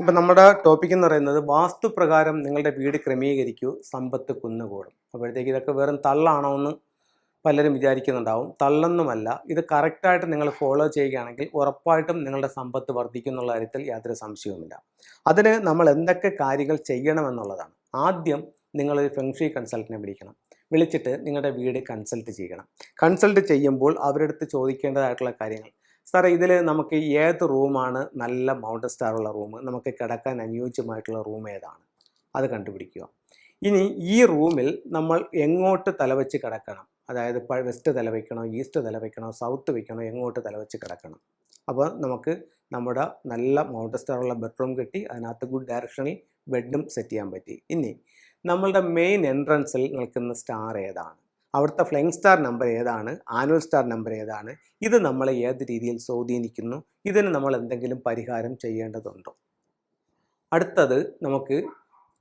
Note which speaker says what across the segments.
Speaker 1: ഇപ്പം നമ്മുടെ ടോപ്പിക് എന്ന് പറയുന്നത് വാസ്തുപ്രകാരം നിങ്ങളുടെ വീട് ക്രമീകരിക്കൂ സമ്പത്ത് കുന്നുകൂടും. അപ്പോഴത്തേക്ക് ഇതൊക്കെ വെറും തള്ളാണോ എന്ന് പലരും വിചാരിക്കുന്നുണ്ടാവും. തള്ളൊന്നുമല്ല ഇത് കറക്റ്റായിട്ട് നിങ്ങൾ ഫോളോ ചെയ്യുകയാണെങ്കിൽ ഉറപ്പായിട്ടും നിങ്ങളുടെ സമ്പത്ത് വർദ്ധിക്കും എന്നുള്ള കാര്യത്തിൽ യാതൊരു സംശയവുമില്ല. അതിന് നമ്മൾ എന്തൊക്കെ കാര്യങ്ങൾ ചെയ്യണമെന്നുള്ളതാണ്. ആദ്യം നിങ്ങളൊരു ഫെങ്ഷി കൺസൾട്ടിനെ വിളിക്കണം. വിളിച്ചിട്ട് നിങ്ങളുടെ വീട് കൺസൾട്ട് ചെയ്യണം. കൺസൾട്ട് ചെയ്യുമ്പോൾ അവരെടുത്ത് ചോദിക്കേണ്ടതായിട്ടുള്ള കാര്യങ്ങൾ. സാറേ ഇതിൽ നമുക്ക് ഏത് റൂമാണ് നല്ല മൗണ്ട് സ്റ്റാർ ഉള്ള റൂം? നമുക്ക് കിടക്കാൻ അനുയോജ്യമായിട്ടുള്ള റൂം ഏതാണ്? അത് കണ്ടുപിടിക്കുക. ഇനി ഈ റൂമിൽ നമ്മൾ എങ്ങോട്ട് തലവെച്ച് കിടക്കണം? അതായത് വെസ്റ്റ് തല വയ്ക്കണോ ഈസ്റ്റ് തല വയ്ക്കണോ സൗത്ത് വയ്ക്കണോ എങ്ങോട്ട് തലവെച്ച് കിടക്കണം? അപ്പോൾ നമുക്ക് നമ്മുടെ നല്ല മൗണ്ട് സ്റ്റാർ ഉള്ള ബെഡ്റൂം കിട്ടി അതിനകത്ത് ഗുഡ് ഡയറക്ഷനിൽ ബെഡും സെറ്റ് ചെയ്യാൻ പറ്റി. ഇനി നമ്മളുടെ മെയിൻ എൻട്രൻസിൽ നിൽക്കുന്ന സ്റ്റാർ ഏതാണ്? അവിടുത്തെ ഫ്ലൈങ് സ്റ്റാർ നമ്പർ ഏതാണ്? ആനുവൽ സ്റ്റാർ നമ്പർ ഏതാണ്? ഇത് നമ്മളെ ഏത് രീതിയിൽ സ്വാധീനിക്കുന്നു? ഇതിന് നമ്മൾ എന്തെങ്കിലും പരിഹാരം ചെയ്യേണ്ടതുണ്ടോ? അടുത്തത് നമുക്ക്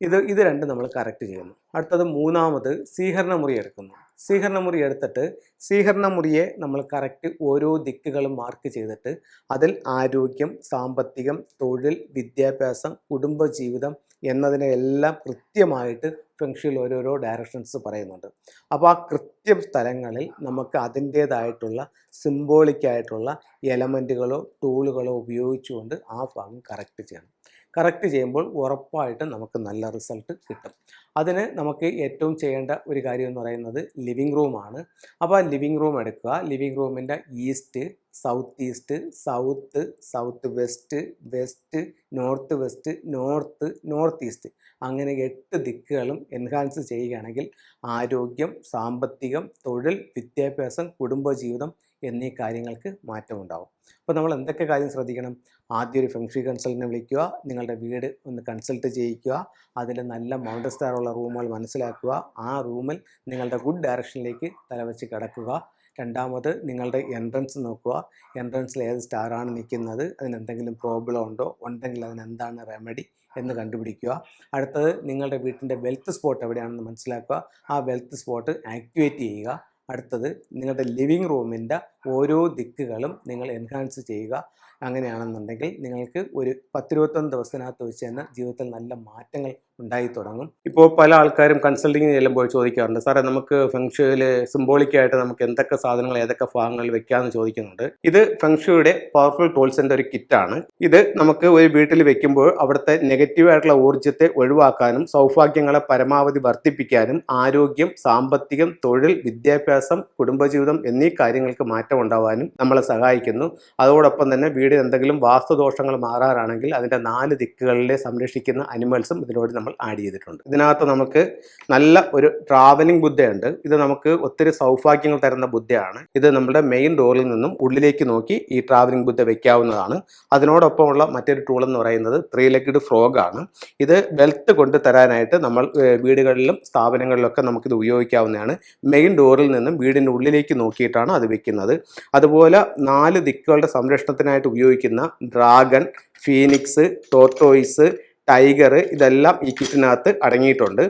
Speaker 1: ഇത് ഇത് രണ്ടും നമ്മൾ കറക്റ്റ് ചെയ്യുന്നു. അടുത്തത് മൂന്നാമത് സ്വീകരണ മുറി എടുക്കുന്നു. സ്വീകരണ മുറി എടുത്തിട്ട് സ്വീകരണ മുറിയെ നമ്മൾ കറക്റ്റ് ഓരോ ദിക്കുകളും മാർക്ക് ചെയ്തിട്ട് അതിൽ ആരോഗ്യം സാമ്പത്തികം തൊഴിൽ വിദ്യാഭ്യാസം കുടുംബജീവിതം എന്നതിനെ എല്ലാം കൃത്യമായിട്ട് ഫെങ്ഷിയിൽ ഓരോരോ ഡയറക്ഷൻസ് പറയുന്നുണ്ട്. അപ്പോൾ ആ കൃത്യം സ്ഥലങ്ങളിൽ നമുക്ക് അതിന്റേതായിട്ടുള്ള സിംബോളിക്കായിട്ടുള്ള എലമെന്റുകളോ ടൂളുകളോ ഉപയോഗിച്ചുകൊണ്ട് ആ ഭാഗം കറക്റ്റ് ചെയ്യണം. കറക്റ്റ് ചെയ്യുമ്പോൾ ഉറപ്പായിട്ടും നമുക്ക് നല്ല റിസൾട്ട് കിട്ടും. അതിന് നമുക്ക് ഏറ്റവും ചെയ്യേണ്ട ഒരു കാര്യം എന്ന് പറയുന്നത് ലിവിങ് റൂമാണ് അപ്പോൾ ആ ലിവിങ് റൂം എടുക്കുക. ലിവിങ് റൂമിന്റെ east south east south south west west north west north north east അങ്ങനെ എട്ട് ദിക്കുകളും എൻഹാൻസ് ചെയ്യുകയാണെങ്കിൽ ആരോഗ്യം സാമ്പത്തികം തൊഴിൽ വിദ്യാഭ്യാസം കുടുംബജീവിതം എന്നീ കാര്യങ്ങൾക്ക് മാറ്റമുണ്ടാവും. അപ്പോൾ നമ്മൾ എന്തൊക്കെ കാര്യം ശ്രദ്ധിക്കണം? ആദ്യം ഒരു ഫെങ്ഷി കൺസൾട്ടിനെ വിളിക്കുക നിങ്ങളുടെ വീട് ഒന്ന് കൺസൾട്ട് ചെയ്യിക്കുക അതിൽ നല്ല മൗണ്ട് സ്റ്റാർ ഉള്ള റൂമുകൾ മനസ്സിലാക്കുക ആ റൂമിൽ നിങ്ങളുടെ ഗുഡ് ഡയറക്ഷനിലേക്ക് തലവെച്ച് കിടക്കുക. രണ്ടാമത് നിങ്ങളുടെ എൻട്രൻസ് നോക്കുക. എൻട്രൻസിൽ ഏത് സ്റ്റാറാണ് നിൽക്കുന്നത് അതിനെന്തെങ്കിലും പ്രോബ്ലം ഉണ്ടോ ഉണ്ടെങ്കിൽ അതിന് എന്താണ് റെമഡി എന്ന് കണ്ടുപിടിക്കുക. അടുത്തത് നിങ്ങളുടെ വീട്ടിന്റെ വെൽത്ത് സ്പോട്ട് എവിടെയാണെന്ന് മനസ്സിലാക്കുക. ആ വെൽത്ത് സ്പോട്ട് ആക്ടിവേറ്റ് ചെയ്യുക. അടുത്തത് നിങ്ങളുടെ ലിവിങ് റൂമിന്റെ ഓരോ ദിക്കുകളും നിങ്ങൾ എൻഹാൻസ് ചെയ്യുക അങ്ങനെയാണെന്നുണ്ടെങ്കിൽ നിങ്ങൾക്ക് ഒരു പത്തിരുപത്തൊന്ന് ദിവസത്തിനകത്ത് വെച്ച് തന്നെ ജീവിതത്തിൽ നല്ല മാറ്റങ്ങൾ ഉണ്ടായി തുടങ്ങും. ഇപ്പോൾ പല ആൾക്കാരും കൺസൾട്ടിങ് ചെല്ലുമ്പോൾ ചോദിക്കാറുണ്ട് സാറേ നമുക്ക് ഫെങ്ഷുവിൽ സിംബോളിക്കായിട്ട് നമുക്ക് എന്തൊക്കെ സാധനങ്ങൾ ഏതൊക്കെ ഭാഗങ്ങളിൽ വെക്കാമെന്ന് ചോദിക്കുന്നുണ്ട്? ഇത് ഫെങ്ഷുയുടെ പവർഫുൾ ടൂൾസിന്റെ ഒരു കിറ്റാണ്. ഇത് നമുക്ക് ഒരു വീട്ടിൽ വെക്കുമ്പോൾ അവിടുത്തെ നെഗറ്റീവായിട്ടുള്ള ഊർജത്തെ ഒഴിവാക്കാനും സൗഭാഗ്യങ്ങളെ പരമാവധി വർദ്ധിപ്പിക്കാനും ആരോഗ്യം സാമ്പത്തികം തൊഴിൽ വിദ്യാഭ്യാസം കുടുംബജീവിതം എന്നീ കാര്യങ്ങൾക്ക് മാറ്റം ഉണ്ടാവാനും നമ്മളെ സഹായിക്കുന്നു. അതോടൊപ്പം തന്നെ വീടിന് എന്തെങ്കിലും വാസ്തുദോഷങ്ങൾ മാറാറാണെങ്കിൽ അതിന്റെ നാല് ദിക്കുകളിലെ സംരക്ഷിക്കുന്ന അനിമൽസും ഇതിനോട് നമ്മൾ ആഡ് ചെയ്തിട്ടുണ്ട്. ഇതിനകത്ത് നമുക്ക് നല്ല ഒരു ട്രാവലിംഗ് ബുദ്ധയുണ്ട്. ഇത് നമുക്ക് ഒത്തിരി സൗഭാഗ്യങ്ങൾ തരുന്ന ബുദ്ധയാണ്. ഇത് നമ്മുടെ മെയിൻ ഡോറിൽ നിന്നും ഉള്ളിലേക്ക് നോക്കി ഈ ട്രാവലിംഗ് ബുദ്ധ വെക്കാവുന്നതാണ്. അതിനോടൊപ്പമുള്ള മറ്റൊരു ടൂൾ എന്ന് പറയുന്നത് ത്രീ ലെഗ്ഡ് ഫ്രോഗ് ആണ്. ഇത് വെൽത്ത് കൊണ്ട് തരാനായിട്ട് നമ്മൾ വീടുകളിലും സ്ഥാപനങ്ങളിലൊക്കെ നമുക്കിത് ഉപയോഗിക്കാവുന്നതാണ്. മെയിൻ ഡോറിൽ നിന്നും വീടിന്റെ ഉള്ളിലേക്ക് നോക്കിയിട്ടാണ് അത് വെക്കുന്നത്. അതുപോലെ നാല് ദിക്കുകളുടെ സംരക്ഷണത്തിനായിട്ട് ഉപയോഗിക്കുന്ന ഡ്രാഗൺ ഫീനിക്സ് ടോർട്ടോയിസ് ടൈഗർ ഇതെല്ലാം ഈ കിറ്റിനകത്ത് അടങ്ങിയിട്ടുണ്ട്.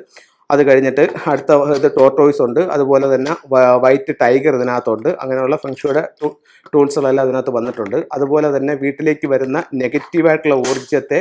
Speaker 1: അത് കഴിഞ്ഞിട്ട് അടുത്ത ഇത് ടോർട്ടോയ്സ് ഉണ്ട്. അതുപോലെ തന്നെ വൈറ്റ് ടൈഗർ ഇതിനകത്തുണ്ട്. അങ്ങനെയുള്ള ഫംഗ്ഷയുടെ ടൂൾസുകളെല്ലാം അതിനകത്ത് വന്നിട്ടുണ്ട്. അതുപോലെ തന്നെ വീട്ടിലേക്ക് വരുന്ന നെഗറ്റീവായിട്ടുള്ള ഊർജത്തെ